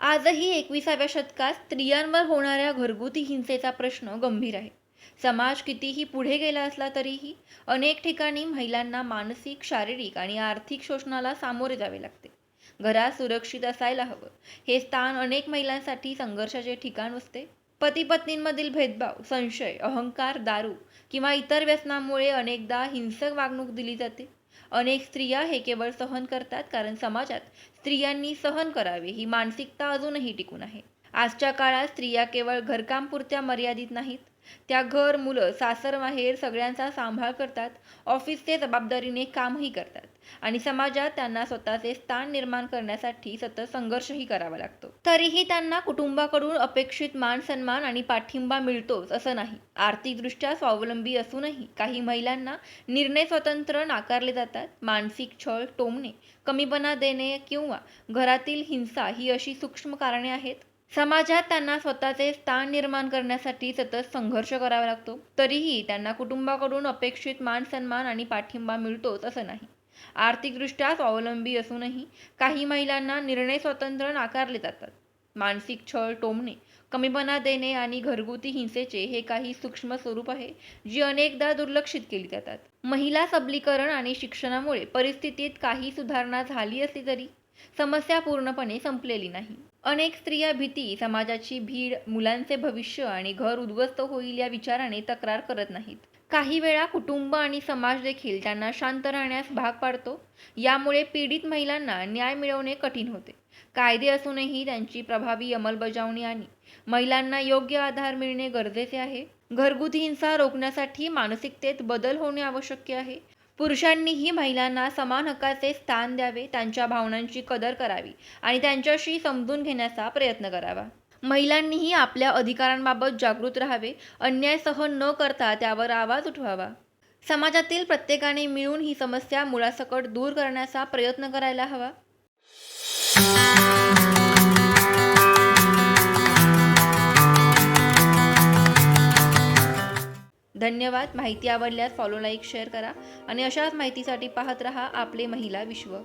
आजही एकविसाव्या शतकात स्त्रियांवर होणाऱ्या घरगुती हिंसेचा प्रश्न गंभीर आहे. समाज कितीही पुढे गेला असला तरीही अनेक ठिकाणी महिलांना मानसिक शारीरिक आणि आर्थिक शोषणाला सामोरे जावे लागते. घरात सुरक्षित असायला हवं. हे स्थान अनेक महिलांसाठी संघर्षाचे ठिकाण असते. पती पत्नींमधील भेदभाव संशय अहंकार दारू किंवा इतर व्यसनामुळे अनेकदा हिंसक वागणूक दिली जाते. अनेक स्त्रिया हे केवळ सहन करतात कारण समाजात स्त्रियांनी सहन करावे ही मानसिकता अजूनही टिकून आहे. आजच्या काळात स्त्रिया केवळ घरकामपुरत्या मर्यादित नाहीत. त्या घर मुलं सासर माहेर सगळ्यांचा सांभाळ करतात. ऑफिसचे जबाबदारीने कामही करतात. आणि समाजात त्यांना स्वतःचे स्थान निर्माण करण्यासाठी सतत संघर्षही करावा लागतो. तरीही त्यांना कुटुंबाकडून अपेक्षित मान सन्मान आणि पाठिंबा मिळतोच असं नाही. आर्थिकदृष्ट्या स्वावलंबी असूनही काही महिलांना निर्णय स्वतंत्र नाकारले जातात. मानसिक छळ टोमणे कमीपणा देणे किंवा घरातील हिंसा ही अशी सूक्ष्म कारणे आहेत. समाजात त्यांना स्वतःचे स्थान निर्माण करण्यासाठी सतत संघर्ष करावा लागतो. तरीही त्यांना कुटुंबाकडून अपेक्षित मान सन्मान आणि पाठिंबा मिळतोच असं नाही. आर्थिकदृष्ट्या स्वावलंबी असूनही काही महिलांना निर्णय स्वतंत्र नाकारले जातात. मानसिक छळ टोमणे कमीपणा देणे आणि घरगुती हिंसेचे हे काही सूक्ष्म स्वरूप आहे जी अनेकदा दुर्लक्षित केली जातात. महिला सबलीकरण आणि शिक्षणामुळे परिस्थितीत काही सुधारणा झाली असली तरी समस्या पूर्णपणे संपलेली नाही. अनेक स्त्रिया भीती समाजाची भीड मुलांचे भविष्य आणि घर उद्ध्वस्त होईल या विचाराने तक्रार करत नाहीत. काही वेळा कुटुंब आणि समाज देखील त्यांना शांत राहण्यास भाग पाडतो. यामुळे पीडित महिलांना न्याय मिळवणे कठीण होते. कायदे असूनही त्यांची प्रभावी अंमलबजावणी आणि महिलांना योग्य आधार मिळणे गरजेचे आहे. घरगुती हिंसा रोखण्यासाठी मानसिकतेत बदल होणे आवश्यक आहे. पुरुषांनीही महिलांना समान हक्काचे स्थान द्यावे त्यांच्या भावनांची कदर करावी आणि त्यांच्याशी समजून घेण्याचा प्रयत्न करावा. महिलांनीही आपल्या अधिकारांबाबत जागृत राहावे अन्याय सहन न करता त्यावर आवाज उठवावा. समाजातील प्रत्येकाने मिळून ही समस्या मुळासकट दूर करण्याचा प्रयत्न करायला हवा. धन्यवाद. माहिती आवडल्यास फॉलो लाईक शेअर करा. आणि अशाच माहितीसाठी पाहत रहा आपले महिला विश्व.